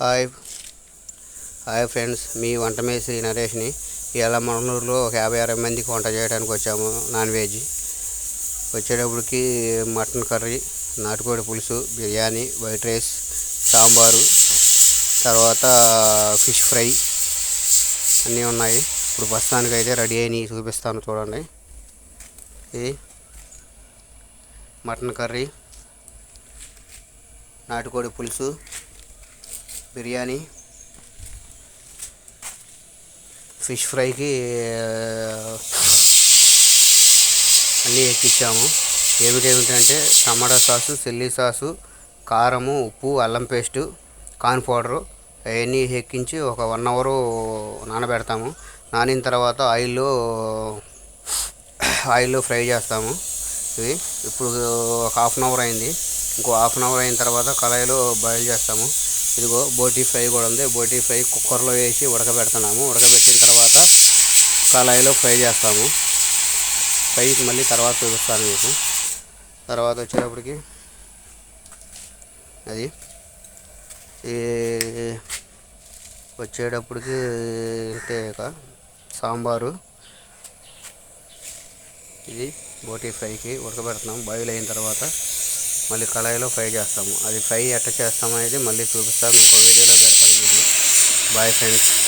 Hi. Hi friends మీ వంట మేస్త్రి నరేష్ని ఇలా మనూరులో ఒక యాభై అరవై మందికి వంట చేయడానికి వచ్చాము నాన్ వెజ్. వచ్చేటప్పటికి మటన్ కర్రీ నాటుకోడి పులుసు బిర్యానీ వైట్ రైస్ సాంబారు తర్వాత ఫిష్ ఫ్రై అన్నీ ఉన్నాయి. ఇప్పుడు ప్రస్తుతానికి అయితే రెడీ అయినాయి చూపిస్తాను చూడండి. ఇది మటన్ కర్రీ నాటుకోడి పులుసు బిర్యానీ. ఫిష్ ఫ్రైకి అన్నీ ఎక్కించాము ఏమిటేమిటంటే టమాటా సాసు చిల్లీ సాసు కారము ఉప్పు అల్లం పేస్టు కార్న్ పౌడరు అవన్నీ ఎక్కించి ఒక వన్ అవరు నానబెడతాము. నానిన తర్వాత ఆయిల్లో ఆయిల్లో ఫ్రై చేస్తాము. ఇవి ఇప్పుడు ఒక హాఫ్ అన్ అవర్ అయింది. ఇంకో హాఫ్ అన్ అవర్ అయిన తర్వాత కళాయిలో బాయిల్ చేస్తాము. ఇదిగో బోటీ ఫ్రై కూడా ఉంది. బోటీ ఫ్రై కుక్కర్లో వేసి ఉడకబెడుతున్నాము. ఉడకబెట్టిన తర్వాత కళాయిలో ఫ్రై చేస్తాము. ఫ్రై మళ్ళీ తర్వాత చూపిస్తాను మీకు. తర్వాత వచ్చేటప్పటికి అది ఈ వచ్చేటప్పటికి అంటే సాంబారు. ఇది బోటీ ఫ్రైకి ఉడకబెడుతున్నాం బాయిల్ అయిన తర్వాత మళ్ళీ కళాయిలో ఫ్రై చేస్తాము. అది ఫ్రై ఎట్ట చేస్తామనేది మళ్ళీ చూపిస్తాను. ఇంకో వీడియోలో పెడతాను మీకు బాయ్ ఫ్రెండ్స్.